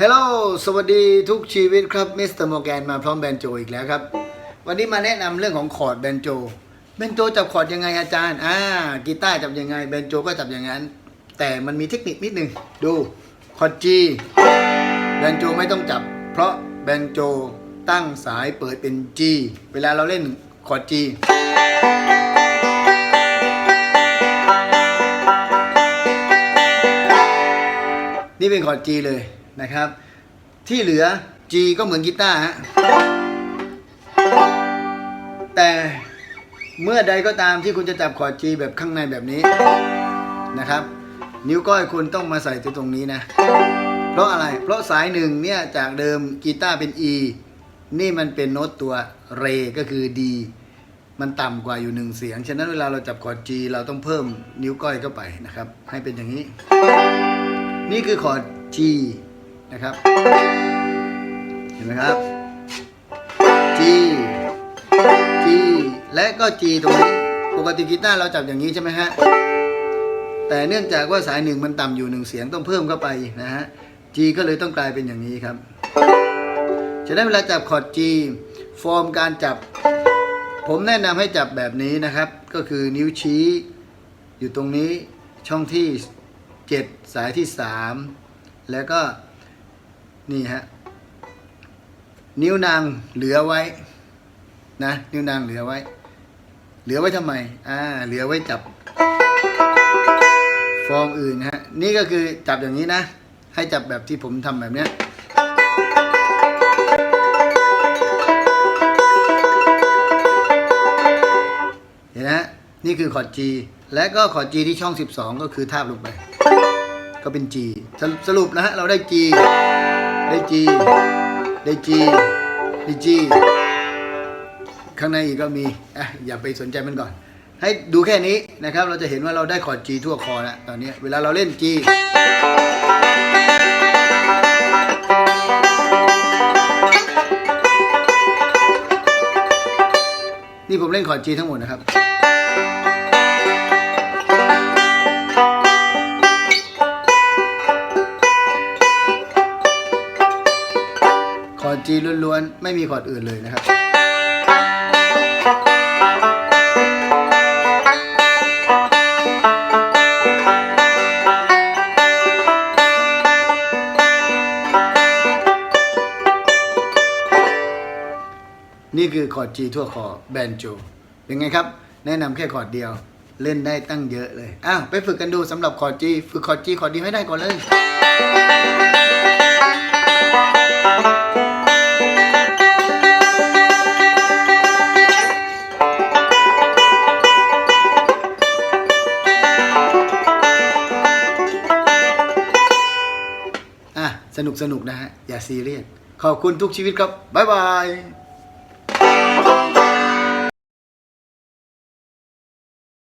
ฮัลโหล สวัสดีทุกชีวิตครับมิสเตอร์โมแกนมาพร้อมแบนโจอีกแล้วครับ วันนี้มาแนะนำเรื่องของคอร์ดแบนโจ แบนโจจับคอร์ดยังไงอาจารย์ อ่า กีตาร์จับยังไง แบนโจก็จับอย่างนั้น แต่มันมีเทคนิคนิดนึง ดู คอร์ด G แบนโจไม่ต้องจับ เพราะแบนโจตั้งสายเปิดเป็น G เวลาเราเล่นคอร์ด G นี่เป็นคอร์ด G เลย นะครับ ที่เหลือ G ก็เหมือนกีตาร์ฮะแต่เมื่อใดก็ตามที่คุณจะจับคอร์ด G แบบข้างในแบบนี้นะครับ นิ้วก้อยคุณต้องมาใส่ที่ตรงนี้นะ เพราะอะไร เพราะสายหนึ่งเนี่ยจากเดิมกีตาร์เป็น E นี่มันเป็นโน้ตตัวเรก็คือ D มันต่ำกว่าอยู่หนึ่งเสียง ฉะนั้นเวลาเราจับคอร์ด G เราต้องเพิ่มนิ้วก้อยเข้าไปนะครับ ให้เป็นอย่างนี้ นี่คือคอร์ด G นะครับ เห็นไหมครับ G G และก็ G ตรงนี้ปกติกีตาร์เราจับอย่างนี้ใช่ไหมฮะ แต่เนื่องจากว่าสายหนึ่งมันต่ำอยู่หนึ่งเสียงต้องเพิ่มเข้าไปนะฮะ G ก็เลยต้องกลายเป็นอย่างนี้ครับฉะนั้เวลาจับคอร์ด G ฟอร์มการจับ ผมแนะนำให้จับแบบนี้นะครับ ก็คือนิ้วชี้ อยู่ตรงนี้ช่องที่ 7 สายที่ 3 แล้วก็ นี่ฮะนิ้วนางเหลือไว้นะนิ้วนางเหลือไว้ เหลือไว้ทำไมอ่าเหลือไว้จับ ฟอร์มอื่นฮะนี่ก็คือจับอย่างนี้นะ ให้จับแบบที่ผมทำแบบเนี้ยเห็นไหมฮะนี่คือคอร์ด G และก็คอร์ด G ที่ช่อง 12 ก็คือทาบลงไป ก็เป็น G สรุปนะฮะเราได้ G ได้ G ได้ G ได้ G ข้างในอีกก็มีอะอย่าไปสนใจมันก่อน ให้ดูแค่นี้นะครับ เราจะเห็นว่าเราได้คอร์ด G ทั่วคอแล้วตอนนี้ เวลาเราเล่น G นี่ผมเล่นคอร์ด G ทั้งหมดนะครับ G ล้วนๆ ไม่มีคอร์ดอื่นเลยนะครับ นี่คือคอร์ด G ทั่วคอแบนโจเป็นไงครับ แนะนำแค่คอร์ดเดียวเล่นได้ตั้งเยอะเลย อ้าว ไปฝึกกันดูสำหรับคอร์ด G ฝึกคอร์ด G คอร์ดดีให้ได้ก่อนเลย สนุกสนุกนะฮะอย่าซีเรียสขอบคุณทุกชีวิตครับบ๊ายบาย